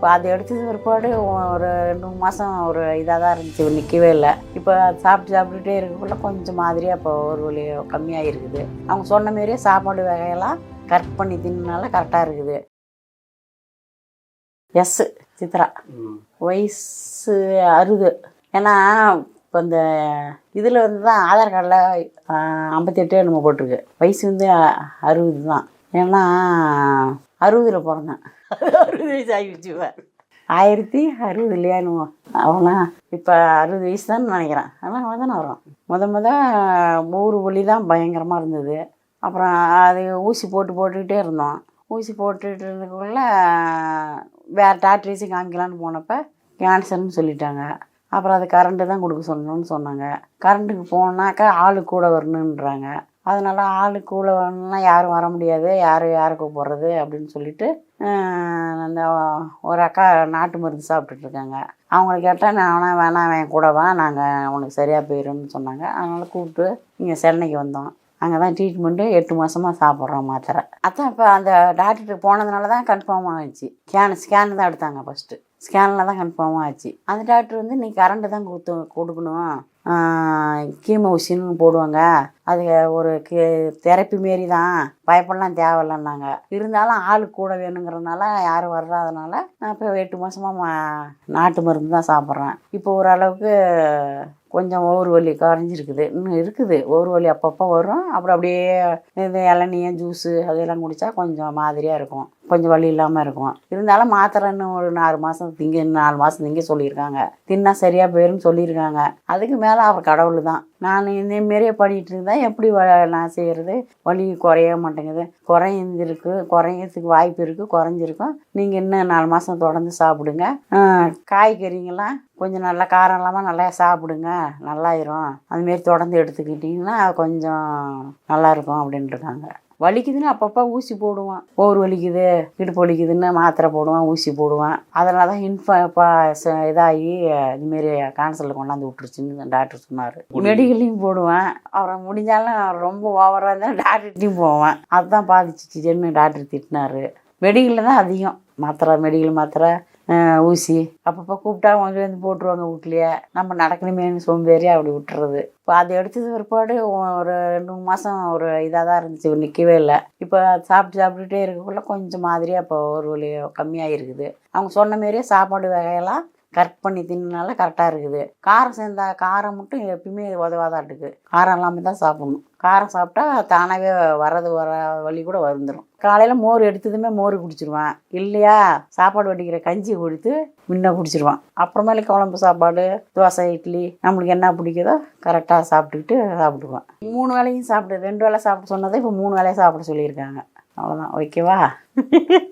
இப்போ அது எடுத்தது பிற்பாடு ஒரு ரெண்டு மூணு மாதம் ஒரு இதாக தான் இருந்துச்சு நிற்கவே இல்லை. இப்போ சாப்பிட்டு சாப்பிட்டுட்டே இருக்கக்குள்ள கொஞ்சம் மாதிரியாக இப்போ ஒரு வழி கம்மியாக இருக்குது அவங்க சொன்ன மாரியே சாப்பாடு வகையெல்லாம் கரெக்ட் பண்ணி தின்னால கரெக்டாக இருக்குது. எஸ் சித்ரா. வயசு அறுபது. ஏன்னா இப்போ இந்த இதில் வந்து தான் ஆதார் கார்டில் ஐம்பத்தெட்டு நம்ம போட்டிருக்கு. வயசு வந்து அறுபது தான் ஏன்னா அறுபதில் பிறந்தேன். அறுபது வயசு ஆகிடுச்சு ஆயிரத்தி அறுபது இல்லையான்னு அவனா இப்போ அறுபது வயசு தான் நினைக்கிறேன். ஆனால் அவன் தானே வரும் முத முத ஊர் வலி தான் பயங்கரமாக இருந்தது. அப்புறம் அது ஊசி போட்டு போட்டுக்கிட்டே இருந்தோம். ஊசி போட்டுக்கிட்டு இருந்ததுக்குள்ள வேறு டாக்டர்ஸு காமிக்கலான்னு போனப்போ கேன்சர்னு சொல்லிட்டாங்க. அப்புறம் அது கரண்ட்டு தான் கொடுக்க சொல்லணும்னு சொன்னாங்க. கரண்ட்டுக்கு போனாக்கா ஆள் கூட வரணுன்றாங்க அதனால ஆளு கூட யாரும் வர முடியாது. யார் யாரை கூப்பிட்றது அப்படின்னு சொல்லிட்டு அந்த ஒரு அக்கா நாட்டு மருந்து சாப்பிட்டுட்டு இருக்காங்க. அவங்கள கேட்டால் நான் வேணா வேணாம் என் கூட வா. நாங்கள் உனக்கு சரியாக போயிடும்னு சொன்னாங்க. அதனால் கூப்பிட்டு இங்கே சென்னைக்கு வந்தோம். அங்கே தான் ட்ரீட்மெண்ட்டு எட்டு மாதமாக சாப்பிட்றோம் மாத்திரை. அதான் இப்போ அந்த டாக்டருக்கு போனதுனால தான் கன்ஃபார்ம் ஆகிடுச்சு ஸ்கேன் ஸ்கேன் தான் எடுத்தாங்க ஃபஸ்ட்டு ஸ்கேனில் தான் கன்ஃபார்ம் ஆச்சு. அந்த டாக்டர் வந்து நீ கரண்ட்டு தான் கொடுத்து கொடுக்கணும். கீமோ ஊசின்னு போடுவாங்க. அது ஒரு தெரப்பி மாரி தான் பயப்படலாம் தேவையில்லைன்னாங்க. இருந்தாலும் ஆள் கூட வேணுங்கிறதுனால யாரும் வர்றாதனால நான் இப்போ எட்டு மாதமாக நாட்டு மருந்து தான் சாப்பிட்றேன். இப்போ ஓரளவுக்கு கொஞ்சம் ஒவ்வொரு வலி குறைஞ்சிருக்குது. இன்னும் இருக்குது. ஒவ்வொரு வலி அப்பப்போ வரும். அப்புறம் அப்படியே இது இளநீர் ஜூஸு அதெல்லாம் குடித்தா கொஞ்சம் மாதிரியாக இருக்கும். கொஞ்சம் வலி இல்லாமல் இருக்கும். இருந்தாலும் மாத்திரை இன்னும் ஒரு நாலு மாதம் திங்க நாலு மாதம் திங்க சொல்லியிருக்காங்க. தின்னா சரியாக போயிடும்னு சொல்லியிருக்காங்க. அதுக்கு மேலே அவர் கடவுள் தான் நான் இதே மாரியே பண்ணிகிட்டு இருந்தால் எப்படி நான் செய்கிறது வலி குறைய மாட்டேங்குது. குறைஞ்சிருக்கு குறையறதுக்கு வாய்ப்பு இருக்குது குறைஞ்சிருக்கும். நீங்கள் இன்னும் நாலு மாதம் தொடர்ந்து சாப்பிடுங்க. காய்கறிங்கள்லாம் காய்கறிங்கெல்லாம் கொஞ்சம் நல்லா காரம் இல்லாமல் நல்லா சாப்பிடுங்க. நல்லாயிரும். அதுமாரி தொடர்ந்து எடுத்துக்கிட்டிங்கன்னா கொஞ்சம் நல்லா இருக்கும் வலிக்குதுன்னு அப்பப்போ ஊசி போடுவான். ஓர் வலிக்குது இடுப்பு வலிக்குதுன்னு மாத்திரை போடுவான் ஊசி போடுவான். அதனால தான் இன்ஃப இதாகி இதுமாரி கான்சலில் கொண்டாந்து விட்டுருச்சுன்னு டாக்டர் சொன்னார். மெடிக்கல்லையும் போடுவேன். அப்புறம் முடிஞ்சாலும் ரொம்ப ஓவராக இருந்தால் டாக்டர்கிட்டையும் போவேன். அதுதான் பாதிச்சிச்சுன்னு டாக்டர் திட்டினாரு. மெடிக்கலில் தான் அதிகம். மாத்திரை மெடிக்கல் மாத்திரை. ஊசி. அப்பப்போ கூப்பிட்டா அவங்க வந்து போட்டுருவாங்க வீட்லையே. நம்ம நடக்கணுமேனு சோம்பேறி அப்படி விட்டுறது. இப்போ அது எடுத்தது பிற்பாடு ஒரு ரெண்டு மூணு மாதம் ஒரு இதாக தான் இருந்துச்சு நிற்கவே இல்லை. இப்போ சாப்பிட்டு சாப்பிட்டுட்டே இருக்கக்குள்ள கொஞ்சம் மாதிரியாக இப்போ ஒரு வழி கம்மியாக இருக்குது அவங்க சொன்ன மாரியே சாப்பாடு வகையெல்லாம் கரெக்ட் பண்ணி தின்னால கரெக்டாக இருக்குது. காரம் சேர்ந்தா காரம் மட்டும் எப்பயுமே உதவாதாட்டுக்கு. காரம் இல்லாமல் தான் சாப்பிட்ணும். காரம் சாப்பிட்டா தானாகவே வர்றது வர வழி கூட வந்துடும் காலையில் மோர் எடுத்ததுமே மோர் குடிச்சிருவான். இல்லையா? சாப்பாடு வடிக்கிற கஞ்சி கொடுத்து முன்ன குடிச்சிருவான். அப்புறமேலே குழம்பு சாப்பாடு தோசை இட்லி நம்மளுக்கு என்ன பிடிக்குதோ கரெக்டாக சாப்பிட்டுக்கிட்டு சாப்பிடுவான் மூணு வேலையும் சாப்பிடு ரெண்டு வேளை சாப்பிட சொன்னதை இப்போ மூணு வேலையை சாப்பிட சொல்லியிருக்காங்க. அவ்வளோதான் ஓகேவா?